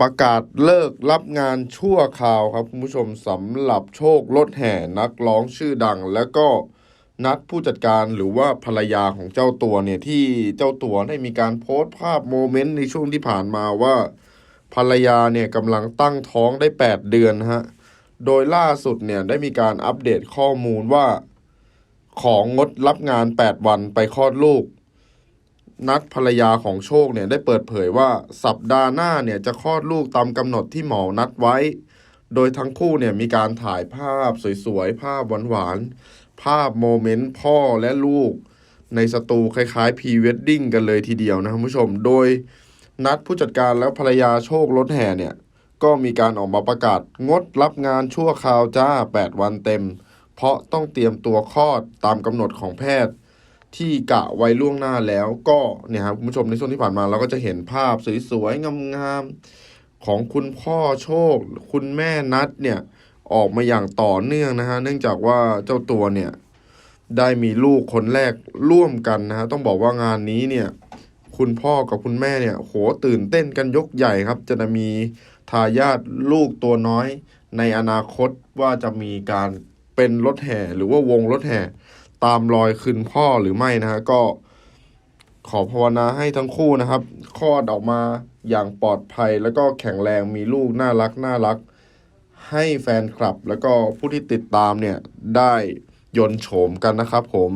ประกาศเลิกรับงานชั่วคราวครับคุณผู้ชมสำหรับโชครถแห่นักร้องชื่อดัง แล้วก็นัดผู้จัดการหรือว่าภรรยาของเจ้าตัวเนี่ยที่เจ้าตัวได้มีการโพสต์ภาพโมเมนต์ในช่วงที่ผ่านมาว่า ภรรยาเนี่ยกำลังตั้งท้องได้ 8 เดือนฮะโดยล่าสุดเนี่ยได้มีการอัปเดตข้อมูลว่าของงดรับงาน 8 วันไปคลอดลูก นัดภรรยาของโชคเนี่ยได้เปิดเผยว่าสัปดาห์หน้าเนี่ยจะคลอดลูกตามกำหนดที่หมอนัดไว้ โดยทั้งคู่เนี่ยมีการถ่ายภาพสวยๆ ภาพหวานๆ ภาพโมเมนต์พ่อและลูก ในสตูคล้ายๆพรีเวดดิ้งกันเลยทีเดียวนะคุณผู้ชม โดยนัดผู้จัดการแล้วภรรยาโชครถแห่เนี่ยก็มีการออกมาประกาศงดรับงานชั่วคราวจ้า 8 วันเต็ม เพราะต้องเตรียมตัวคลอดตามกำหนดของแพทย์ ที่กะไว้ล่วงหน้าแล้วก็เนี่ยครับคุณผู้ชมในช่วงที่ผ่านมาเราก็จะเห็นภาพสวยๆงามๆของคุณพ่อโชค คุณแม่นัดเนี่ยออกมาอย่างต่อเนื่องนะฮะเนื่องจากว่าเจ้าตัวเนี่ยได้มีลูกคนแรกร่วมกันนะฮะต้องบอกว่างานนี้เนี่ยคุณพ่อกับคุณแม่เนี่ยโหตื่นเต้นกันยกใหญ่ครับ จะมีทายาทลูกตัวน้อย ในอนาคตว่าจะมีการเป็นรถแห่หรือว่าวงรถแห่ ตามรอยคืนพ่อหรือไม่นะฮะก็ขอภาวนาให้ทั้งคู่นะครับคลอดออกมาอย่างปลอดภัยแล้วก็แข็งแรงมีลูกน่ารักน่ารัก ให้แฟนคลับแล้วก็ผู้ที่ติดตามเนี่ยได้ยนโฉมกันนะครับผม